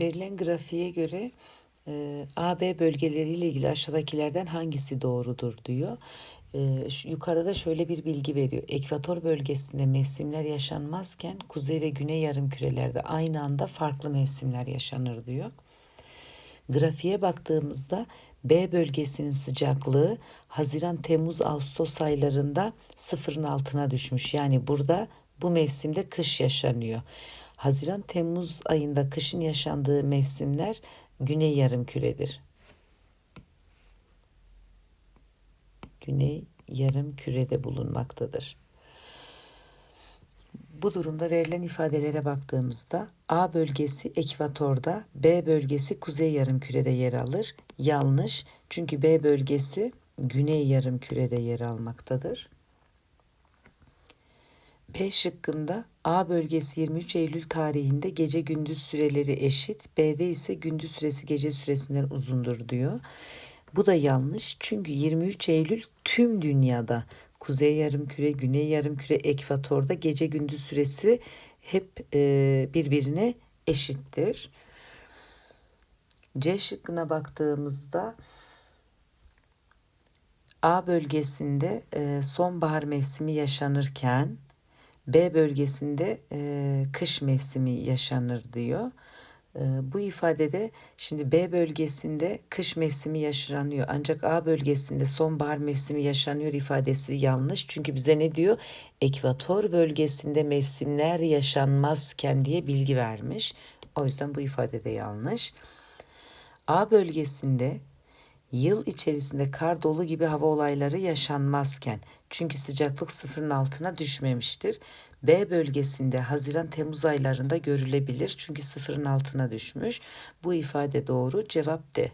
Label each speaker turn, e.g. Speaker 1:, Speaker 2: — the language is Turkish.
Speaker 1: Verilen grafiğe göre e, AB bölgeleriyle ilgili aşağıdakilerden hangisi doğrudur diyor. E, şu, yukarıda şöyle bir bilgi veriyor. Ekvator bölgesinde mevsimler yaşanmazken kuzey ve güney yarımkürelerde aynı anda farklı mevsimler yaşanır diyor. Grafiğe baktığımızda B bölgesinin sıcaklığı Haziran, Temmuz, Ağustos aylarında sıfırın altına düşmüş. Yani burada bu mevsimde kış yaşanıyor. Haziran, Temmuz ayında kışın yaşandığı mevsimler güney yarımküredir. Güney yarım kürede bulunmaktadır. Bu durumda verilen ifadelere baktığımızda A bölgesi ekvatorda, B bölgesi kuzey yarımkürede yer alır. Yanlış. Çünkü B bölgesi güney yarımkürede yer almaktadır. B şıkkında A bölgesi 23 Eylül tarihinde gece gündüz süreleri eşit, B'de ise gündüz süresi gece süresinden uzundur diyor. Bu da yanlış çünkü 23 Eylül tüm dünyada kuzey yarımküre, güney yarımküre, ekvatorda gece gündüz süresi hep e, birbirine eşittir. C şıkkına baktığımızda A bölgesinde e, sonbahar mevsimi yaşanırken B bölgesinde e, kış mevsimi yaşanır diyor. E, bu ifadede şimdi B bölgesinde kış mevsimi yaşanıyor ancak A bölgesinde sonbahar mevsimi yaşanıyor ifadesi yanlış. Çünkü bize ne diyor? Ekvator bölgesinde mevsimler yaşanmazken diye bilgi vermiş. O yüzden bu ifade de yanlış. A bölgesinde yıl içerisinde kar dolu gibi hava olayları yaşanmazken çünkü sıcaklık sıfırın altına düşmemiştir. B bölgesinde Haziran-Temmuz aylarında görülebilir çünkü sıfırın altına düşmüş. Bu ifade doğru. Cevap D.